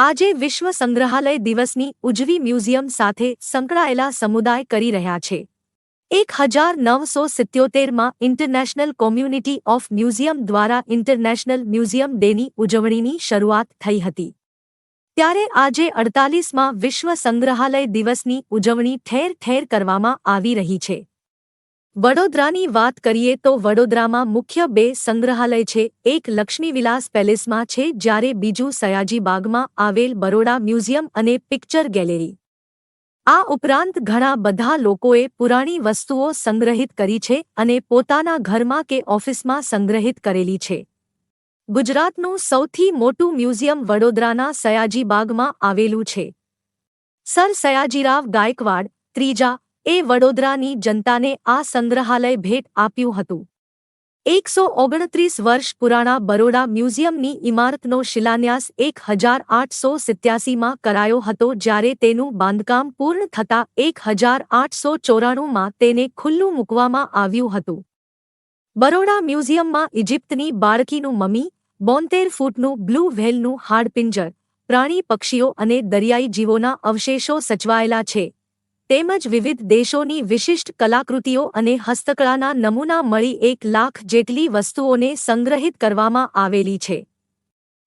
આજે વિશ્વ સંગ્રહાલય દિવસની ઉજવી મ્યુઝિયમ સાથે સંકળાયેલા સમુદાય કરી રહ્યા છે. એક હજાર નવસો સિત્યોતેરમાં ઇન્ટરનેશનલ કોમ્યુનિટી ઓફ મ્યુઝિયમ દ્વારા ઇન્ટરનેશનલ મ્યુઝિયમ ડેની ઉજવણીની શરૂઆત થઈ હતી. ત્યારે આજે અડતાલીસમાં વિશ્વ સંગ્રહાલય દિવસની ઉજવણી ઠેર ઠેર કરવામાં આવી રહી છે. વડોદરાની વાત કરીએ તો વડોદરામાં મુખ્ય બે સંગ્રહાલય છે. એક લક્ષ્મીવિલાસ પેલેસમાં છે, જ્યારે બીજું સયાજીબાગમાં આવેલ બરોડા મ્યુઝિયમ અને પિક્ચર ગેલેરી. આ ઉપરાંત ઘણા બધા લોકોએ પુરાણી વસ્તુઓ સંગ્રહિત કરી છે અને પોતાના ઘરમાં કે ઓફિસમાં સંગ્રહિત કરેલી છે. ગુજરાતનું સૌથી મોટું મ્યુઝિયમ વડોદરાના સયાજીબાગમાં આવેલું છે. સર સયાજીરાવ ગાયકવાડ, ત્રીજા એ વડોદરાની જનતાને આ સંગ્રહાલય ભેટ આપ્યું હતું. એકસો ઓગણત્રીસ વર્ષ પુરાણા બરોડા મ્યુઝિયમની ઇમારતનો શિલાન્યાસ એક હજાર આઠસો સિત્યાસીમાં કરાયો હતો જ્યારે તેનું બાંધકામ પૂર્ણ થતાં એક હજાર આઠસો ચોરાણુંમાં તેને ખુલ્લું મૂકવામાં આવ્યું હતું. બરોડા મ્યુઝિયમમાં ઇજિપ્તની બાળકીનું મમી બોતેર ફૂટનું બ્લુ વ્હેલનું હાડપિંજર, પ્રાણી પક્ષીઓ અને દરિયાઈ જીવોના અવશેષો સચવાયેલા છે. તેમજ વિવિધ દેશોની વિશિષ્ટ કલાકૃતિઓ અને હસ્તકળાના નમૂના મળી એક લાખ જેટલી વસ્તુઓને સંગ્રહિત કરવામાં આવેલી છે.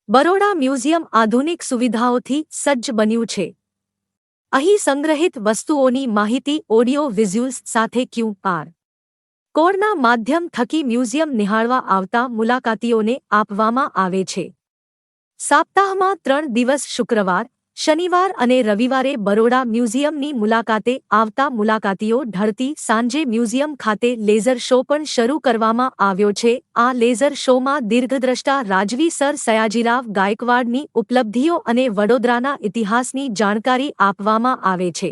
બરોડા મ્યુઝિયમ આધુનિક સુવિધાઓથી સજ્જ બન્યું છે. અહીં સંગ્રહિત વસ્તુઓની માહિતી ઓડિયો વિઝ્યુલ્સ સાથે ક્યુ આર કોડના માધ્યમ થકી મ્યુઝિયમ નિહાળવા આવતા મુલાકાતીઓને આપવામાં આવે છે. સપ્તાહમાં ત્રણ દિવસ શુક્રવાર શનિવાર અને રવિવારે બરોડા મ્યુઝિયમની મુલાકાતે આવતા મુલાકાતીઓ ઢળતી સાંજે મ્યુઝિયમ ખાતે લેઝર શો પણ શરૂ કરવામાં આવ્યો છે. આ લેઝર શોમાં દીર્ઘદ્રષ્ટા રાજવી સર સયાજીરાવ ગાયકવાડની ઉપલબ્ધિઓ અને વડોદરાના ઇતિહાસની જાણકારી આપવામાં આવે છે.